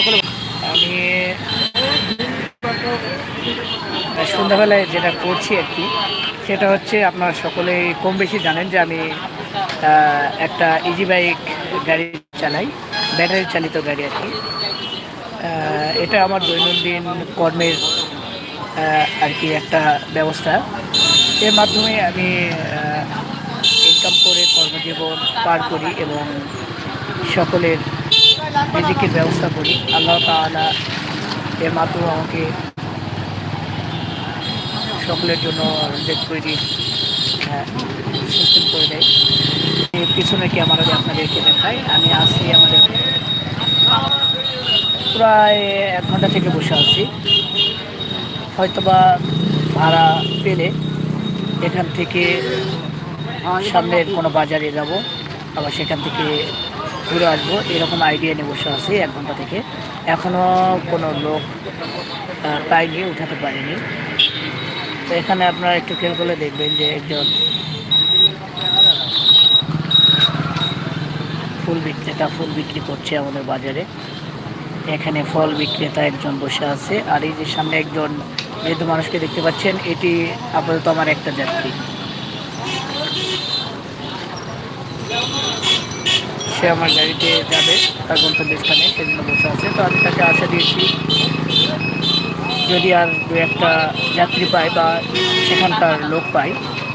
সকলে আমি সন্ধ্যাবেলায় যেটা করছি আর কি, সেটা হচ্ছে আপনারা সকলেই কম বেশি জানেন যে আমি একটা ইজি বাইক গাড়ি চালাই ব্যাটারি চালিত গাড়ি আর কি। এটা আমার দৈনন্দিন কর্মের আর কি একটা ব্যবস্থা। এর মাধ্যমে আমি ইনকাম করে কর্মজীবন পার করি এবং সকলের রিজিকের ব্যবস্থা করি। আল্লাহ তাআলা এর মাধ্যমে আমাকে সকলের জন্য রিজেক্ট তৈরি সিস্টেম করে দেয়। এই পিছনে কি আমার আপনাদেরকে দেখাই, আমি আসি আমাদের প্রায় এক ঘণ্টা থেকে বসে আছি। হয়তোবা ভাড়া পেলে এখান থেকে সামনের কোনো বাজারে যাব, আবার সেখান থেকে ঘুরে আসব, এরকম আইডিয়া নিয়ে বসে আছি এক ঘণ্টা থেকে। এখনও কোনো লোক পাইনি, উঠাতে পারিনি। তো এখানে আপনারা একটু খেয়াল করলে দেখবেন যে একজন ফুল বিক্রেতা, ফুল বিক্রি করছে আমাদের বাজারে। এখানে ফল বিক্রেতা একজন বসে আছে। আর এই যে সামনে একজন বৃদ্ধ মানুষকে দেখতে পাচ্ছেন, এটি আপাতত আমার একটা যাত্রী। সে আমার গাড়িতে যাবে, তার গন্তব্যস্থানে সেজন্য বসে আছে। তো আমি তাকে আশা দিয়েছি, যদি আর দু একটা যাত্রী পাই বা সেখানকার লোক পাই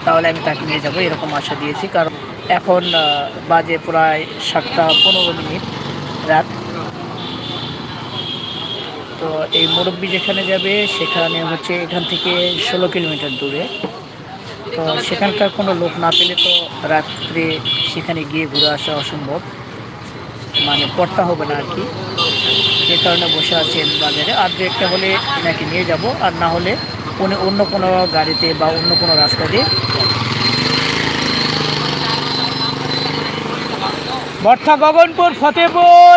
তাহলে আমি তাকে নিয়ে যাব, এরকম আশা দিয়েছি। কারণ এখন বাজে প্রায় সাতটা পনেরো মিনিট রাত। তো এই মুরব্বী যেখানে যাবে, সেখানে হচ্ছে এখান থেকে ষোলো কিলোমিটার দূরে। তো সেখানকার কোনো লোক না পেলে তো রাত্রে সেখানে গিয়ে ঘুরে আসা অসম্ভব। মানে পড়তা হবে না আর কি। যে কারণে বসে আছেন বাজারে। আর যে একটা হলে নাকি নিয়ে যাব, আর না হলে উনি অন্য কোনো গাড়িতে বা অন্য কোনো রাস্তা দিয়ে বর্ষা গগনপুর ফতেপুর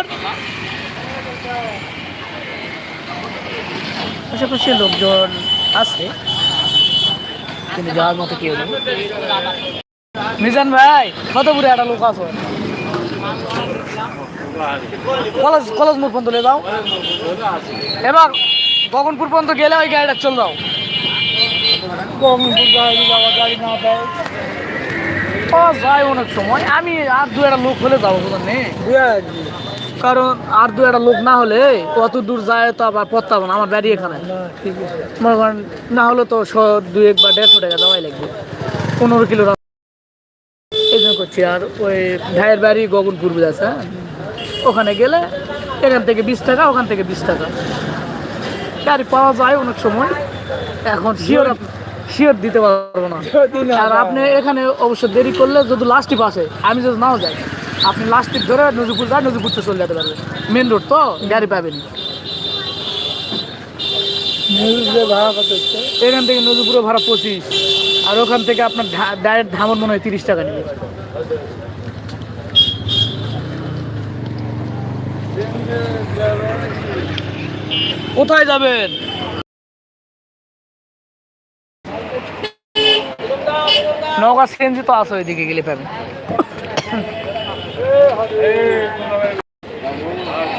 আশেপাশে লোকজন আছে। কিন্তু যাওয়ার মতো কেউ নেই। মিজান ভাই, কত ফতেপুরে একটা লোক আছে? কলেজ কলেজ মোড় পর্যন্ত যাও। এবার গগনপুর পর্যন্ত গেলে ওই গাড়িটা চল যাও। গগনপুর গাড়ি অনেক সময়। আমি আর দু একটা লোক হলে যাব, বুঝলেন নে? কারণ আর দু একটা লোক না হলে অত দূর যায় তো আবার পড়তে হবে না আমার বাড়ি এখানে। মনে করেন না হলে তো শো দুই এক বা দেড়শো টাকা দেওয়াই লাগবে। পনেরো কিলো এই জন্য করছি। আর ওই ভাইয়ের বাড়ি গগনপুর বুঝাচ্ছে হ্যাঁ? ওখানে গেলে এখান থেকে বিশ টাকা ওখান থেকে বিশ টাকা। গাড়ি পাওয়া যায় অনেক সময়। এখন শিওর শিওর দিতে পারব না। আর আপনি এখানে অবশ্য দেরি করলে যদি লাস্টে পাশে আমি যদি নাও যাই আপনি লাস্টে ধরে নজিপুর যান নজিপুর তো চলে যেতে পারবেন মেন রোড তো গাড়ি পাবেন। এখান থেকে নদীপুরে ভাড়া পঁচিশ। আর ওখান থেকে আপনার ডাইরেক্ট ধামন মনে হয় তিরিশ টাকা নেবে। কোথায় যাবেন? নওগাঁ সিএনজি তো আছে ওইদিকে গেলে পাবেন।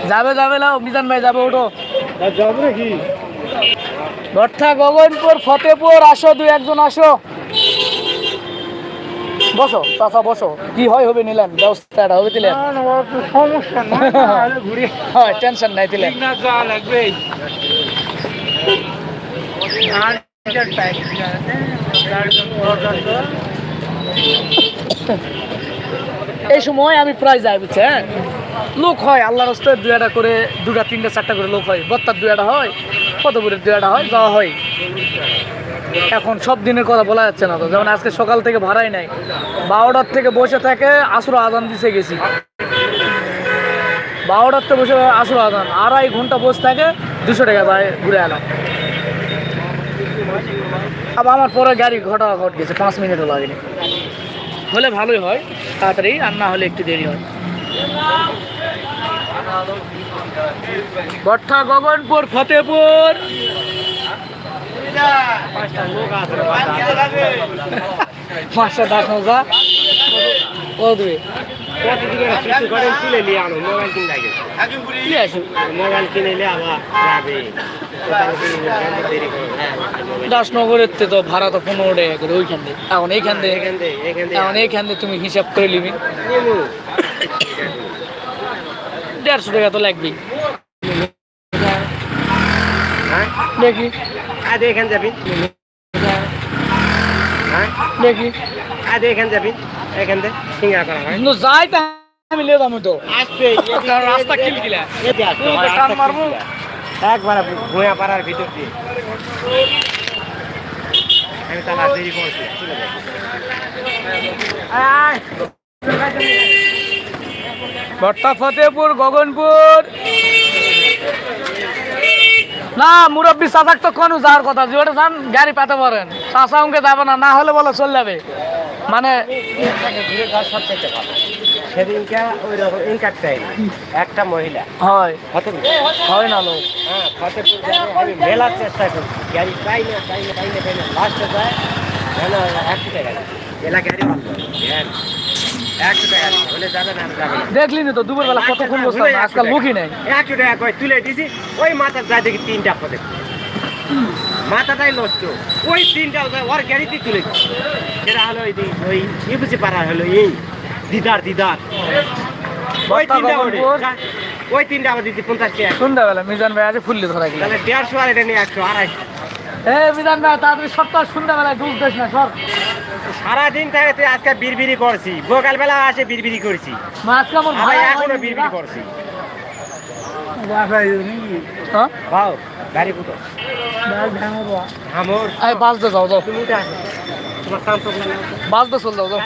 যাবে যাবে লাও মিজান ভাই যাবে ওটো যাব নাকি? গগনপুর ফতেপুর আসো দুই একজন আসো। বসো চাচা বসো। কি হয় হবে নিলেন ব্যবস্থাটা হবে দিলেন। সমস্যা হয় টেনশন নাই দিলেন। না লাগবে। এই সময় আমি প্রায় যাই বুঝছে হ্যাঁ লোক হয় আল্লাহ রাস্তায় দু একটা করে দুটা তিনটা, চারটা করে লোক হয়। বত্তার দু একটা হয় ফতেপুরের দু একটা হয়, যাওয়া হয়। এখন সব দিনের কথা বলা যাচ্ছে না তো। যেমন আজকে সকাল থেকে ভাড়াই নাই, বারোটার থেকে বসে থাকে, আসর আদান দিতে গেছি। বারোটার থেকে বসে আসর আদান আড়াই ঘণ্টা বসে থাকে, দুশো টাকা ভাই ঘুরে এলাম। আবার আমার পরে গাড়ি ঘটা ঘট গেছে, পাঁচ মিনিটও লাগেনি। হলে ভালোই হয়। তাড়াতাড়ি আর না হলে একটু দেরি হয়। বর্ষা গগনপুর ফতেপুর। পাঁচটা দশ ও তুলে নিয়ে আনো মোবাইল কিনে মোবাইল আবার যাবে দাসনগরের তো ভাড়া তো পনেরো টাকা করে ওইখান থেকে এখন এইখান থেকে এখান এইখান থেকে তুমি হিসাব করে নিবি। দেড়শো টাকা তো লাগবেই। হ্যাঁ দেখি। আজ এখান যাবি। হ্যাঁ দেখি। আজ এখান যাবি। এখান থেকে সিঙ্গা করা হয়। কিন্তু যাই তা আমি লে তো। আসবে রাস্তা কিলকিলা। এতে আসবে টান মারবো। একবার ভুঁয়া পাড়ার ভিতর দিয়ে। আমি তাহলে আর দেরি করছি ভট্টা ফতেপুর গগনপুর। না মুরব্বী চাচাক তো কোনো যাওয়ার কথা যে ওটা যান গাড়ি পাতে পারেন। চাচা উনকে যাবে না না হলে বলে চলে যাবে। মানে ঘুরে যাওয়া সবচেয়ে ভালো সেদিনকে ওই রকম একটা মহিলা। হয়। ফতেপুর হয় না লোক। হ্যাঁ ফতেপুর যাবে আমি মেলার চেষ্টা করছি গাড়ি পাই না পাই না পাই না পাই না লাস্টে যায় কেন একশো টাকা মেলা গাড়ি ভালো। একশো টাকা হলে যাবে না আর যাবে না। দেখলি তো দুপুর বেলা কতক্ষণ না, আজকাল লোকই নেই। একশো টাকা করে তুলে দিছি ওই মাথার যায় দেখি তিনটা পদে। মাথাটাই নষ্ট। ওই তিনটা ওর গাড়িতে তুলে সেটা হলো ওই পাড়া হলো এই দিদার দিদার। ওই তিনটা ওই তিনটা আবার দিচ্ছি পঞ্চাশ টাকা। সন্ধ্যাবেলা মিজান ভাই আছে ফুললি ধরা গেল। তাহলে দেড়শো আর এটা নিয়ে একশো আড়াইশো। এ মিজান ভাই তাড়াতাড়ি সপ্তাহ সন্ধ্যাবেলায় ডুব দিস না সর। সারাদিন থেকে তুই আজকে বিড়বিড়ি করছি সকালবেলা আসে বিড়বিড়ি করছি মা আজকে আমার আবার ভাই? এখনও বিড়বিড়ি করছি হ্যাঁ? বাও গাড়ি কুটো। আমার আরে বাস দে যাও যাও। তুমি উঠে আসো। তো বাস দে চল যাও।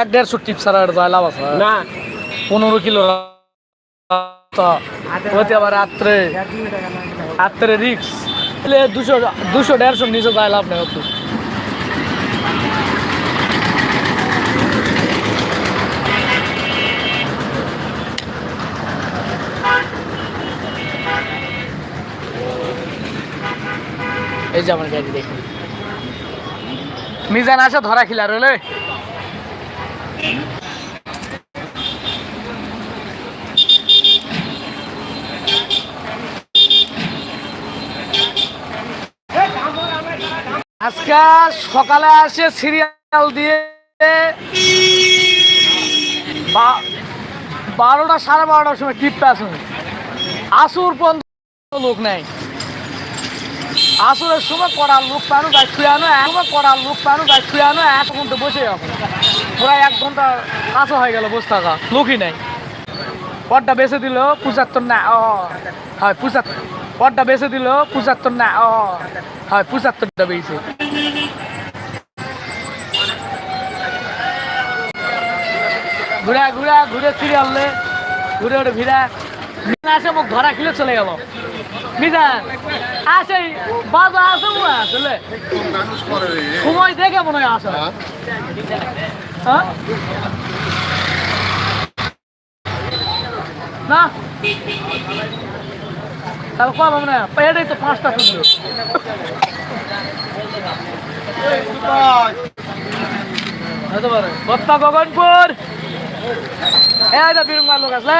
এক দেড়শো টিপ ছাড়া আর যায় লাভ আছে না পনেরো কিলো হতে আবার রাত্রে। রাত্রে রিক্স তাহলে দুশো দুশো, দেড়শো নিচে যায়, লাভ নেই অত এই যে আমার গাড়ি দেখুন। মিজান আসে, ধরা খিলা রইলে আজকে সকালে আসে সিরিয়াল দিয়ে বারোটা, সাড়ে বারোটার সময় টিপটা আসুন আসুর পর্যন্ত লোক নেই। আসরের সময় করার লোক পানো গাছ ছুঁয়ে আনো, এক সময় করার লোক পানো গাছ ছুঁয়ে আনো, এক ঘণ্টা বসে এখন প্রায় এক ঘণ্টা কাছে হয়ে গেল বসে থাকা, লোকই নেই। পটটা বেছে দিল, পঁচাত্তর না হয় পঁচাত্তর। পটটা বেছে দিল পঁচাত্তর না ও হয় পঁচাত্তরটা বেয়েছে ঘুরা ঘুরা ঘুরে ফিরে আনলে ঘুরে ঘুরে ভিড়া। মিজান আসে মুখ ধরা খেলে চলে গেল। মিজান আসে বাজা আসে মনে হয় আসলে সময় দেখে মনে হয় আসে। হ্যাঁ? না? তাহলে মনে হয় এটাই তো পাঁচটা পারে বত্তা গগনপুর। এই তো বিরুঙ্গার লোক আসলে।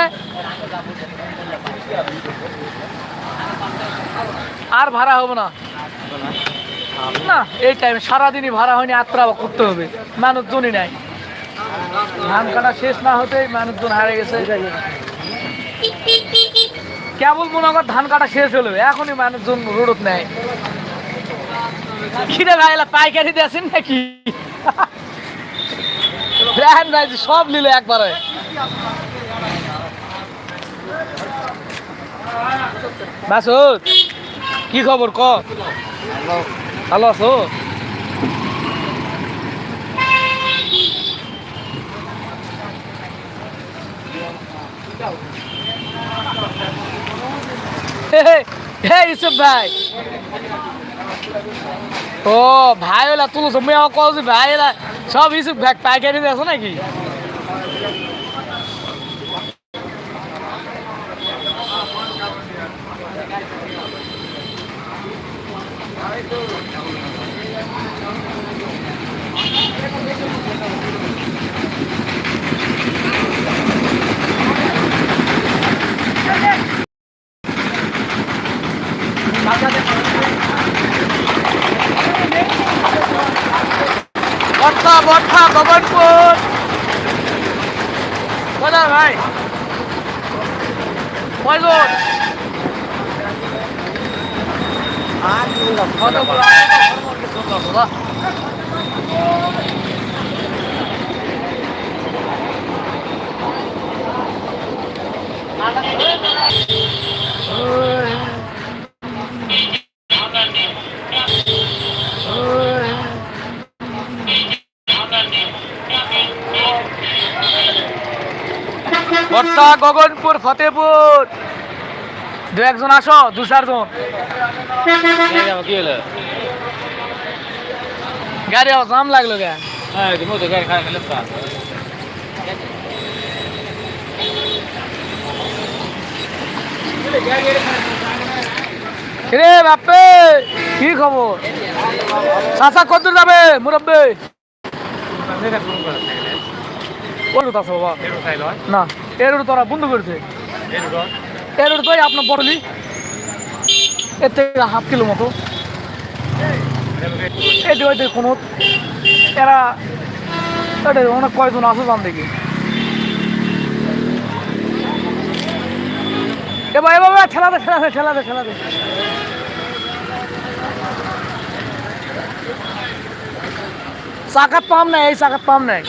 আর ভাড়া হবে না। না, এই টাইম সারাদিনই ভাড়া হয়নি আত্রা করতে হবে। মানুষজনই নাই। ধান কাটা শেষ না হতেই মানুষজন হারে গেছে। কেবল মনে কর ধান কাটা শেষ হলো, এখনই মানুষজন রোডত নেয়। কিরে ভাই এলা পাইকারি দিয়েছেন নাকি? ভাই যে সব নিলে একবারে। মাসুদ, কি খবর ক? ভালো আছো? হে হে, হে ইউসুফ ভাই। ও ভাই ওলা তুলো তুমি আমার কল ভাই এলা সব ইসুক ব্যাগ পাইকারি দেখো নাকি? મોટા બબનપુર બધા ભાઈ. બોલબોલ આ તો બોલા. বর্ষা গগনপুর ফতেপুর দু একজন আসো দু চারজন। গাড়ি জাম লাগল গে রে বাপে কি খবর? চাচা কত যাবে মুরব্বী? না। এর তোরা বন্ধ করেছে। এর তো আপনার বড়লি। এর থেকে হাফ কিলো মতো। এটি ওইটি কোনো এরা এটা অনেক কয়জন আছে জান দেখি। এবার এবার ঠেলা দে ঠেলা দে ঠেলা দে ঠেলা দে। চাকাত পাম নাই এই চাকাত পাম নাই।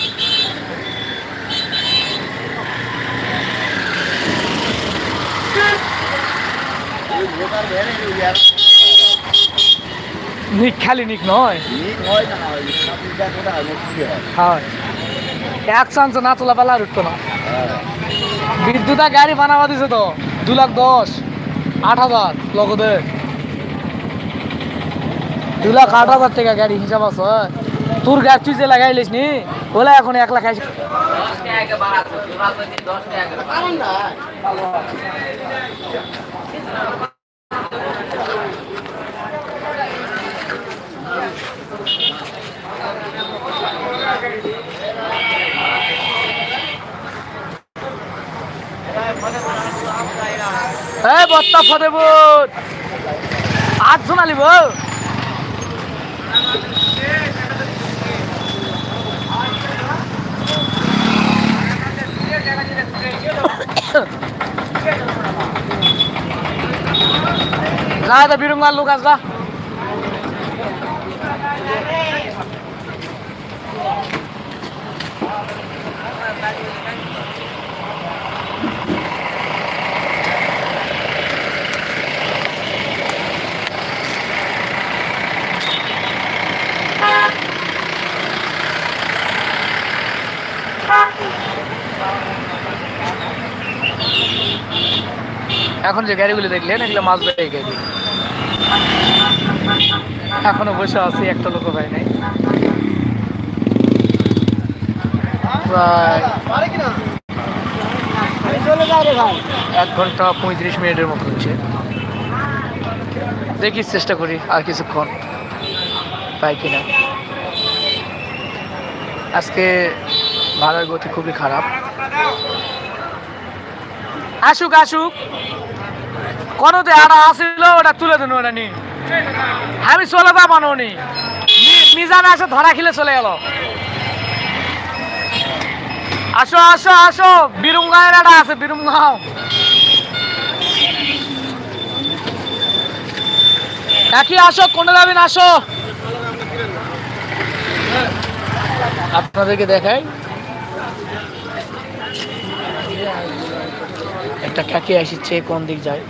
নিক, খালি নিক নয়। এক চান্স না তোলা পেলা উঠতো না। বিদ্যুতা গাড়ি বানাবা দিছে তো, দু লাখ দশ, আট হাজার, লগতে। দু লাখ আট হাজার টাকা গাড়ি হিসাব আছে তোর গাড়ি তুই যে লাগাইলিস নি, বলে এখন এক লাখ আইসি এই বত্তা ফতেপুর। আটজন আলিব যা বিরুঙ্গার লোক আসলা এখন যে গাড়িগুলো দেখলেন, এগুলো মাছ বেড়ে গাড়ি এখনও বসে আছি, একটা লোক ভাই নাই। এক ঘণ্টা পঁয়ত্রিশ মিনিটের মতো হচ্ছে। দেখি, চেষ্টা করি, আর কিছুক্ষণ পাই কিনা। আজকে ভাড়ার গতি খুবই খারাপ। আসুক আসুক। কোনোতে আড়া আসিল, ওটা তুলে দিন ওটা নি। আমি চলে যাবানো নি মিজান আসে ধরা খেলে চলে গেল। আসো আসো আসো বিরুঙ্গায়ের আড়া আছে, বিরুঙ্গাও। কাকি, আসো কোনে যাবেন আসো। আপনাদেরকে দেখাই। একটা কাকি আসছে কোন দিক যায়?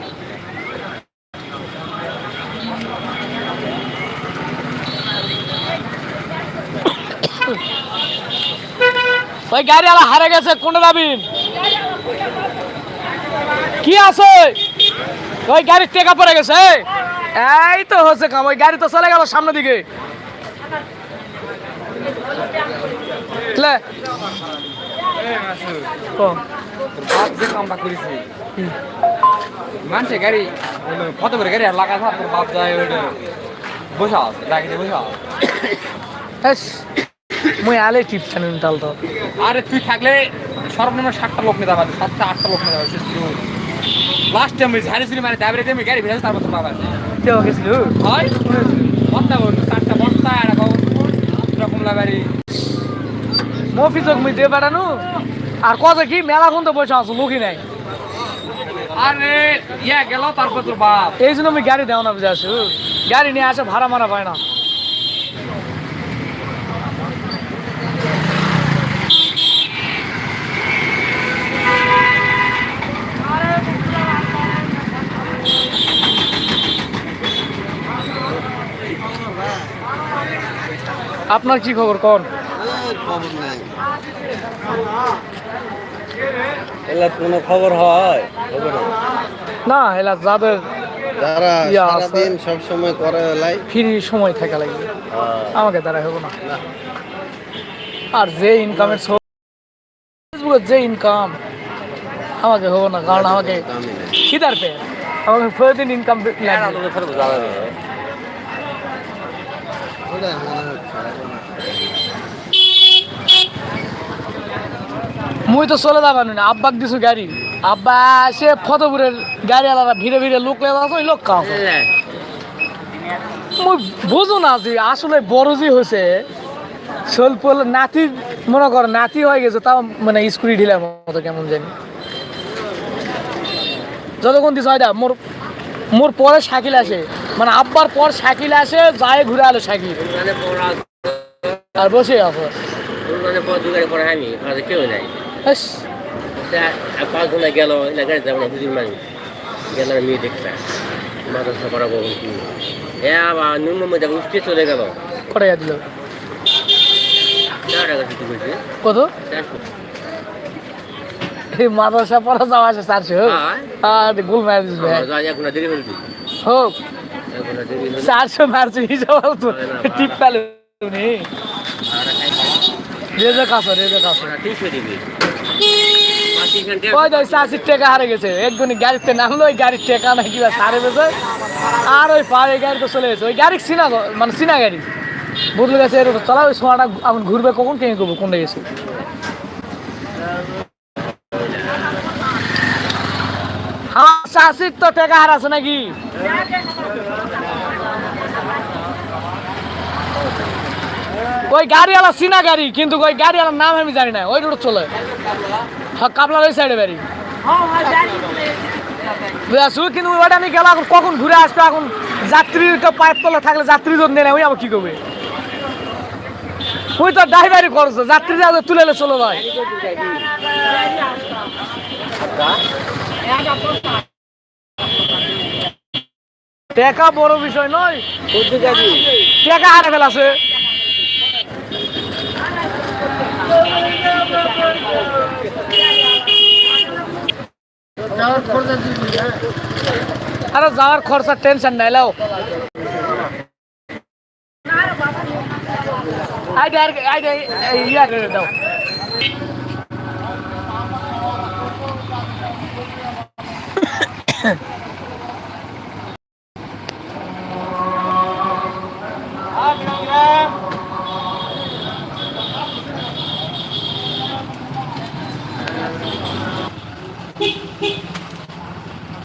ওই গাড়ি আলা হারে গেছে কোন যাবেন কি আছে? ওই গাড়ি টেকা পড়ে গেছে এই। তো হচ্ছে কাম ওই গাড়ি তো চলে গেল সামনের দিকে। মানুষের গাড়ি কত করে গাড়ি লাগা বাপ বসা আছে বসা মুই আলে টিপ চানুন তাল তো আরে তুই থাকলে সর্বনিম্ন সাতটা লোক নিতে পারবি সাতটা আটটা লোক নিতে পারবি লাস্ট টাইম ঝাড়ি চুরি মানে দাবি আমি গাড়ি ভেজে তারপর তোর বাবা আছে কেউ গেছিল? হয়? বস্তা বলুন চারটা বস্তা এরকম এরকম লাগারি মফিজক মুই দিয়ে বেড়ানো আর কত কি মেলা কোন তো বসে আছো লোকই নাই। আরে ইয়া গেল তারপর তোর বাপ। এই জন্য আমি গাড়ি দেওয়া না বুঝে আছো। গাড়ি নিয়ে আসে ভাড়া মারা পায় না। আপনার কি খবর? কোন? কোনো খবর হয়? না। যাদের যারা সারাদিন সব সময় করে এলাই ফ্রি সময় থাকা লাগবে আমাকে হবে না। আর যে ইনকামের ফেসবুকের যে ইনকাম আমাকে হবে না কারণ আমাকে খিদার পে আমাকে প্রতিদিন ইনকাম লাগবে মুই তো চলে যাবানো না আব্বাক দিছো গাড়ি। আব্বা সে ফতপুরের গাড়ি আলাদা ভিড়ে ভিড়ে লোক লেগে আছে ওই লোক কাউ মুই বুঝো না যে আসলে বড় যে হয়েছে স্বল্প নাতি মনে কর নাতি হয়ে গেছে তাও মানে স্কুটি ঢিলার মতো কেমন জানি। যতক্ষণ দিস হয় মোর মোর পরে সাইকেল আসে। মানে আব্বার পর সাইকেল আসে যায় ঘুরে আলো সাইকেল। আর বসে আছে? কেউ নাই। ব্যাস, তা পাঁচ ঘণ্টা গেল এলা গাড়ি যাব না দুদিন মানুষ। গেলাম মেয়ে দেখতে। মাদ্রাসা পড়াবো আবার নুন উঠতে চলে গেল। দিল করছে কত? এই মাদ্রাসা পড়া যাওয়া আছে চারশো। হ্যাঁ। আর গোল মারা দিস হোক। চারশো মারছে হিসাব তো। টিপ পেলে নি রেজে কাছে রেজে কাছে তিনশো দিবি পাঁচ তিনখান ওই তো চাষির টাকা হারে গেছে। একজনই গাড়িতে নামলো, ওই গাড়ির টাকা না কিবা সারে গেছে আর ওই পাড়ে গাড়ি তো চলে গেছে। ওই গাড়ি চিনা মানে চিনা গাড়ি। বদলে গেছে, এরকম, চলা, ওই সোয়াটা এখন ঘুরবে কখন, কেন করব কোনটা গেছে আমার চাষির তো টাকা হার আছে নাকি? ওই গাড়িওয়ালা চিনা গাড়ি, কিন্তু ওই গাড়িওয়ালার নাম আমি জানি না, ওই রোড চলে। হ্যাঁ কাপলার ওই সাইডে বাড়ি। বুঝাচ্ছু কিন্তু ওটা আমি গেলাম কখন ঘুরে আসবে? এখন যাত্রীর তো পায়ের তলে থাকলে যাত্রী যদি নেই, ওই আবার কি করবে? ওই তো ড্রাইভারই খরচ যাত্রী যা তুলে এলে চলে যায় টেকা বড় বিষয় নয়। টাকা হারে ফেলাছে। আরে যাওয়ার খরচা টেনশন নাই লাও। আইডি ইয়া দাও। Yeah.